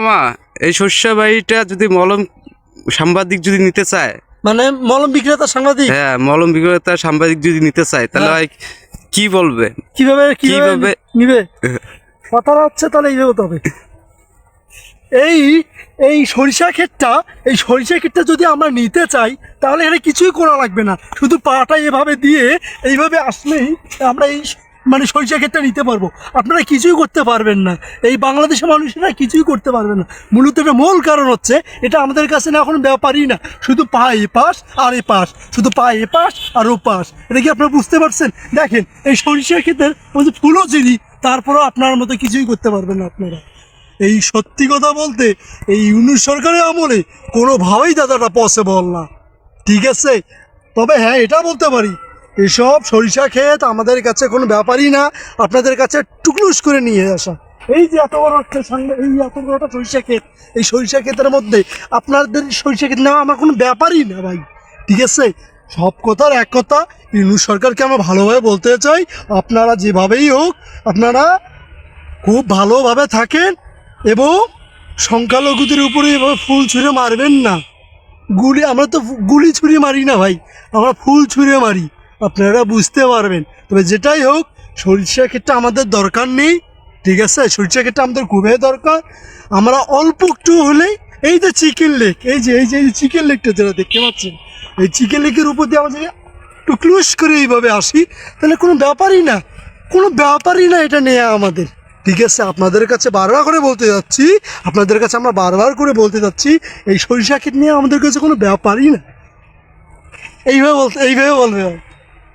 মা এই শস্য বাড়িটা যদি মলম সাংবাদিক যদি নিতে চায়। মানে মলম বিক্রেতা সাংবাদিক? হ্যাঁ মলম বিক্রেতা সাংবাদিক যদি নিতে চায় তাহলে হ্যাঁ। কি বলবে? কীভাবে কীভাবে? নিবে? কথাটা হচ্ছে তাহলে এইভাবে হতে হবে এই এই সরিষা ক্ষেতটা এই সরিষা ক্ষেতটা যদি আমরা নিতে চাই তাহলে এখানে কিছুই করা লাগবে না। শুধু পাটা এভাবে দিয়ে এইভাবে আসলেই আমরা এই মানে সরিষা ক্ষেতটা নিতে পারব। আপনারা কিছুই করতে পারবেন না। এই বাংলাদেশের মানুষেরা কিছুই করতে পারবে না। মূলত এটা মূল কারণ হচ্ছে, এটা আমাদের কাছে না এখন ব্যাপারই না। শুধু পা এ পাশ আর এ পাশ। শুধু পা এ পাশ আর ও পাশ। এটা কি আপনারা বুঝতে পারছেন? দেখেন, এই সরিষা ক্ষেতের মধ্যে ফুলও চিনি, তারপরেও আপনার মতো কিছুই করতে পারবেন না আপনারা। এই সত্যি কথা বলতে, এই ইউনুস সরকারের আমলে কোনোভাবেই দাদাটা পসিবল না। ঠিক আছে? তবে হ্যাঁ এটা বলতে পারি। এসব সরিষা ক্ষেত আমাদের কাছে কোনো ব্যাপারই না। আপনাদের কাছে টুকলুস করে নিয়ে আসা। এই যে এত বড় এই এত বড় একটা সরিষা ক্ষেত, এই সরিষা ক্ষেতের মধ্যে আপনাদের সরিষা ক্ষেত নেওয়া আমার কোনো ব্যাপারই না ভাই। ঠিক আছে? সব কথার এক কথা ইউনুস সরকারকে আমরা ভালোভাবে বলতে চাই, আপনারা যেভাবেই হোক, আপনারা খুব ভালোভাবে থাকেন এবং সংখ্যালঘুদের উপরে এভাবে ফুল ছুঁড়ে মারবেন না। গুলি আমরা তো গুলি ছুঁড়ে মারি না ভাই। আমরা ফুল ছুঁড়ে মারি। আপনারা বুঝতে পারবেন। তবে যেটাই হোক, সরিষা ক্ষেতটা আমাদের দরকার নেই, ঠিক আছে? সরিষা ক্ষেতটা আমাদের খুবই দরকার। আমরা অল্প একটু হলেই এই যে চিকেন লেক, এই যে এই যে চিকেন লেকটা যেটা দেখতে পাচ্ছেন, এই চিকেন লেকের উপর দিয়ে আমরা যদি একটু ক্লোজ করে এইভাবে আসি, তাহলে কোনো ব্যাপারই না, কোনো ব্যাপারই না এটা নেওয়া আমাদের, ঠিক আছে? আপনাদের কাছে বারবার করে বলতে যাচ্ছি, আপনাদের কাছে আমরা বারবার করে বলতে যাচ্ছি, এই সরিষা ক্ষেত নিয়ে আমাদের কাছে কোনো ব্যাপারই না। এইভাবে বলতে, এইভাবে বলবে